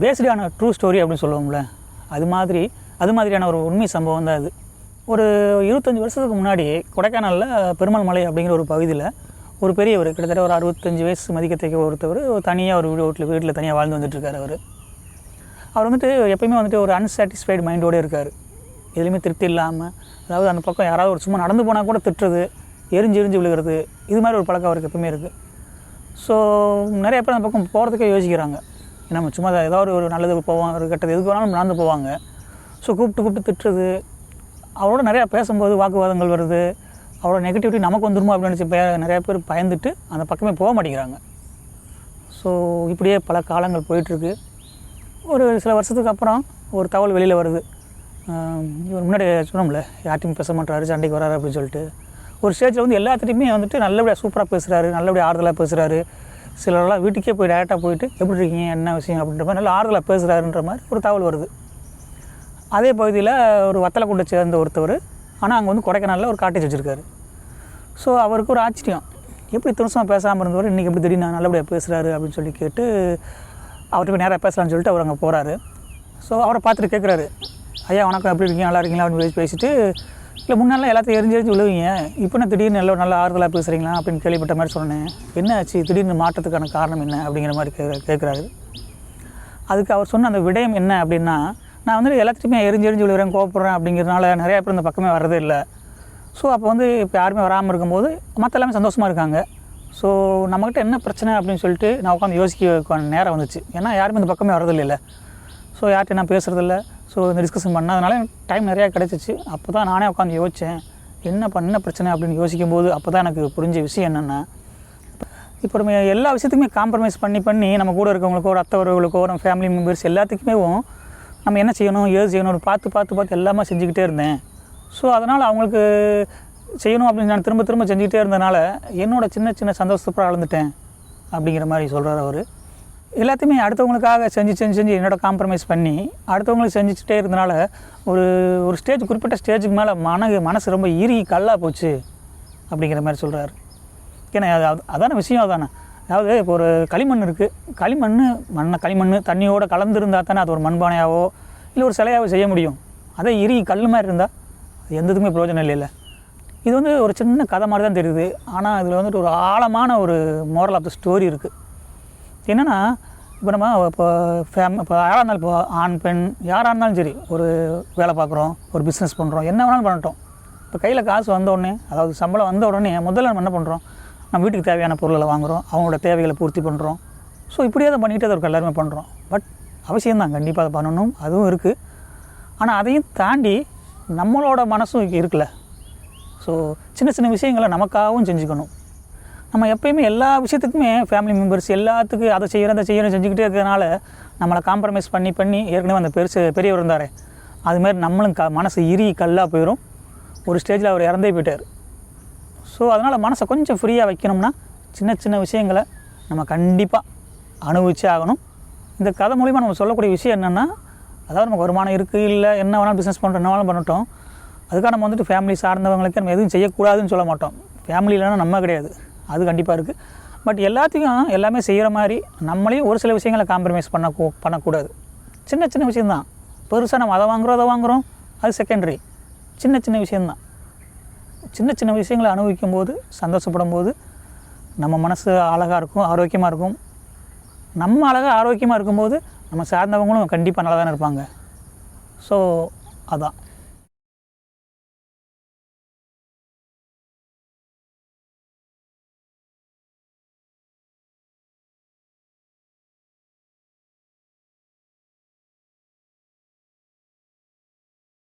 பேஸ்டான true story அப்படின்னு சொல்லுவோம்ல அது மாதிரி அது மாதிரியான ஒரு உண்மை சம்பவம் தான் அது. ஒரு இருபத்தஞ்சி வருஷத்துக்கு முன்னாடி கொடைக்கானலில் பெருமாள் மலை அப்படிங்கிற ஒரு பகுதியில் ஒரு பெரியவர் கிட்டத்தட்ட ஒரு அறுபத்தஞ்சு வயசு மதிக்கத்தக்க ஒருத்தவர் தனியாக ஒரு வீடு வீட்டில் வீட்டில் தனியாக வாழ்ந்து வந்துட்டுருக்கார் அவர். அவர் வந்துட்டு எப்பயுமே வந்துட்டு ஒரு அன்சாட்டிஸ்ஃபைடு மைண்டோடு இருக்கார். எதுலேயுமே திருப்தி இல்லாமல் அதாவது அந்த பக்கம் யாராவது ஒரு சும்மா நடந்து போனால் கூட திட்டுறது எரிஞ்சு எரிஞ்சு விழுகிறது இது மாதிரி ஒரு பழக்கம் அவருக்கு எப்பவுமே இருக்குது ஸோ நிறைய பேர் அந்த பக்கம் போகிறதுக்கே யோசிக்கிறாங்க. நம்ம சும்மா ஏதாவது ஒரு நல்லது போவோம் ஒரு கெட்டது எதுக்கு வேணாலும் நடந்து போவாங்க. ஸோ கூப்பிட்டு கூப்பிட்டு திட்டுறது. அவரோட நிறையா பேசும்போது வாக்குவாதங்கள் வருது. அவரோட நெகட்டிவிட்டி நமக்கு வந்துருமோ அப்படின்னு நினச்சி பே- நிறைய பேர் பயந்துட்டு அந்த பக்கமே போக மாட்டேங்கிறாங்க. ஸோ இப்படியே பல காலங்கள் போயிட்டுருக்கு. ஒரு சில வருஷத்துக்கு அப்புறம் ஒரு தகவல் வெளியில் வருது. இவர் முன்னாடி சொன்னோம்ல யார்ட்டையும் பேச மாட்டாரு சண்டைக்கு வராரு அப்படின்னு சொல்லிட்டு. ஒரு ஸ்டேஜில் வந்து எல்லாத்துட்டையுமே வந்துட்டு நல்லபடியாக சூப்பராக பேசுகிறாரு நல்லபடியாக ஆறுதலாக பேசுகிறாரு சிலரெல்லாம் வீட்டுக்கே போய் டேரெக்டாக போயிட்டு எப்படி இருக்கீங்க? என்ன விஷயம்? அப்படின்ற மாதிரி நல்லா ஆறுதலாக பேசுகிறாருன்ற மாதிரி ஒரு தகவல் வருது. அதே பகுதியில் ஒரு வத்தலக்குண்டை சேர்ந்த ஒருத்தவர் ஆனால் அங்கே வந்து கொடைக்கானலில் ஒரு காட்டேஜ் வச்சுருக்காரு. ஸோ அவருக்கு ஒரு ஆச்சரியம். எப்படி திருசமாக பேசாமல் இருந்தவர்? இன்றைக்கி எப்படி திடீர்னு நல்லபடியாக பேசுகிறாரு அப்படின்னு சொல்லி கேட்டு அவர்கிட்ட போய் நேராக பேசலாம்னு சொல்லிட்டு அவர் அங்கே போகிறாரு ஸோ அவரை பார்த்துட்டு கேட்குறாரு ஐயா வணக்கம். எப்படி இருக்கீங்க? நல்லா இருக்கீங்களா? அப்படின்னு பேசிட்டு இல்லை முன்னாலாம் எல்லாத்தையும் எரிஞ்சு எரிஞ்சு விழுவீங்க. இப்போ நான் திடீர்னு நல்ல நல்ல ஆறுதலாக பேசுகிறீங்களா அப்படின்னு கேள்விப்பட்ட மாதிரி சொன்னேன். என்ன ஆச்சு? திடீர்னு மாற்றத்துக்கான காரணம் என்ன அப்படிங்கிற மாதிரி கே கேட்குறாரு அதுக்கு அவர் சொன்ன அந்த விடயம் என்ன அப்படின்னா நான் வந்து எல்லாத்துட்டையுமே எரிஞ்சு எரிஞ்சு விழுகிறேன் கோவப்படுறேன் அப்படிங்கிறனால நிறையா பேர் இந்த பக்கமே வர்றதே இல்லை. ஸோ அப்போ வந்து இப்போ யாருமே வராமல் இருக்கும்போது மற்ற எல்லாமே சந்தோஷமாக இருக்காங்க. ஸோ நம்மக்கிட்ட என்ன பிரச்சனை அப்படின்னு சொல்லிட்டு நான் உட்காந்து யோசிக்க நேரம் வந்துச்சு. ஏன்னா யாருமே இந்த பக்கமே வரதில்லை ஸோ யார்கிட்ட நான் பேசுகிறதில்ல ஸோ இந்த டிஸ்கஷன் பண்ணதுனால டைம் நிறையா கிடச்சிச்சு. அப்போ தான் நானே உட்காந்து யோசித்தேன் என்ன பண்ண என்ன பிரச்சனை அப்படின்னு யோசிக்கும் போது அப்போ தான் எனக்கு புரிஞ்ச விஷயம் என்னென்னா இப்போ நம்ம எல்லா விஷயத்துக்குமே காம்ப்ரமைஸ் பண்ணி பண்ணி நம்ம கூட இருக்கவங்களுக்கோ ஒரு அத்தை உறவுகளுக்கோ நம்ம ஃபேமிலி மெம்பர்ஸ் எல்லாத்துக்குமே நம்ம என்ன செய்யணும் ஏது செய்யணும் பார்த்து பார்த்து பார்த்து எல்லாமே செஞ்சுக்கிட்டே இருந்தேன். ஸோ அதனால் அவங்களுக்கு செய்யணும் அப்படின்னு நான் திரும்ப திரும்ப செஞ்சுக்கிட்டே இருந்தனால என்னோட சின்ன சின்ன சந்தோஷத்தை அளந்துட்டேன் அப்படிங்கிற மாதிரி சொல்கிறார் அவர். எல்லாத்தையுமே அடுத்தவங்களுக்காக செஞ்சு செஞ்சு செஞ்சு என்னோட காம்ப்ரமைஸ் பண்ணி அடுத்தவங்களுக்கு செஞ்சுக்கிட்டே இருந்தனால ஒரு ஒரு ஸ்டேஜ் குறிப்பிட்ட ஸ்டேஜுக்கு மேலே மன மனசு ரொம்ப இறுகி கல்லாக போச்சு அப்படிங்கிற மாதிரி சொல்கிறாரு ஏன்னா அது அது- அதான விஷயம் அதானே? அதாவது இப்போ ஒரு களிமண் இருக்குது களிமண் மண்ணை களிமண் தண்ணியோடு கலந்துருந்தா தானே அது ஒரு மண்பானையாவோ இல்லை ஒரு சிலையாவோ செய்ய முடியும். அதே இறுகி கல் மாதிரி இருந்தால் அது எந்த இதுக்குமே பிரயோஜனம் இல்லைல்ல. இது வந்து ஒரு சின்ன கதை மாதிரி தான் தெரியுது. ஆனால் இதில் வந்துட்டு ஒரு ஆழமான ஒரு மோரல் ஆஃப் த ஸ்டோரி இருக்குது என்னென்னா இப்போ நம்ம இப்போ ஃபேம் இப்போ யாராக இருந்தாலும் இப்போ ஆண் பெண் யாராக இருந்தாலும் சரி ஒரு வேலை பார்க்குறோம் ஒரு பிஸ்னஸ் பண்ணுறோம் என்ன வேணாலும் பண்ணட்டும். இப்போ கையில் காசு வந்த உடனே அதாவது சம்பளம் வந்த உடனே முதல்ல நம்ம என்ன பண்ணுறோம் நம்ம வீட்டுக்கு தேவையான பொருளை வாங்குகிறோம் அவங்களோட தேவைகளை பூர்த்தி பண்ணுறோம் ஸோ இப்படியே தான் பண்ணிகிட்டே தான் இருக்கும் எல்லாருமே பண்ணுறோம் பட் அவசியம்தான் கண்டிப்பாக அதை பண்ணணும் அதுவும் இருக்குது ஆனால் அதையும் தாண்டி நம்மளோட மனசும் இருக்குல்ல. ஸோ சின்ன சின்ன விஷயங்களை நமக்காகவும் செஞ்சுக்கணும். நம்ம எப்பயுமே எல்லா விஷயத்துக்குமே ஃபேமிலி மெம்பர்ஸ் எல்லாத்துக்கும் அதை செய்கிறோம் அதை செய்கிறேன் செஞ்சுக்கிட்டே இருக்கிறதுனால நம்மளை காம்ப்ரமைஸ் பண்ணி பண்ணி ஏற்கனவே அந்த பெருசு பெரியவர் இருந்தார். அதுமாரி நம்மளும் க மனசு இறுகி கல்லாக போயிடும் ஒரு ஸ்டேஜில் அவர் இறந்தே போயிட்டார். ஸோ அதனால் மனசை கொஞ்சம் ஃப்ரீயாக வைக்கணும்னா சின்ன சின்ன விஷயங்களை நம்ம கண்டிப்பாக அனுபவிச்சே ஆகணும். இந்த கதை மூலிமா நம்ம சொல்லக்கூடிய விஷயம் என்னென்னா அதாவது நமக்கு வருமானம் இருக்குது இல்லை என்ன வேணாலும் பிஸ்னஸ் பண்ணுறோம் என்ன வேணாலும் பண்ணட்டும். அதுக்காக நம்ம வந்துட்டு ஃபேமிலி சார்ந்தவங்களுக்கு நம்ம எதுவும் செய்யக்கூடாதுன்னு சொல்ல மாட்டோம். ஃபேமிலி இல்லைன்னா நம்ம கிடையாது. அது கண்டிப்பாக இருக்குது பட் எல்லாத்தையும் எல்லாமே செய்கிற மாதிரி நம்மளையும் ஒரு சில விஷயங்களை காம்ப்ரமைஸ் பண்ண பண்ணக்கூடாது. சின்ன சின்ன விஷயந்தான் பெருசாக நம்ம அதை வாங்குறோம் அதை வாங்குறோம். அது செகண்டரி சின்ன சின்ன விஷயந்தான் சின்ன சின்ன விஷயங்களை அனுபவிக்கும் போது சந்தோஷப்படும் போது நம்ம மனசு அழகாக இருக்கும் ஆரோக்கியமாக இருக்கும். நம்ம அழகாக ஆரோக்கியமாக இருக்கும்போது நம்ம சார்ந்தவங்களும் கண்டிப்பாக நல்லா தானே இருப்பாங்க. ஸோ அதான்.